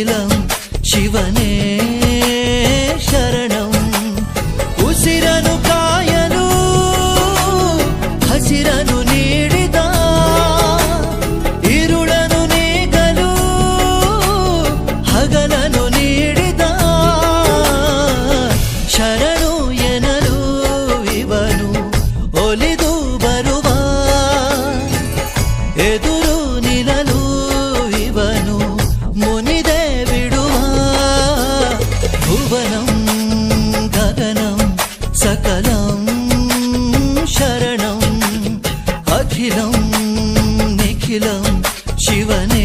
அகிலம் சிவனே. அகிலம் சிவனே.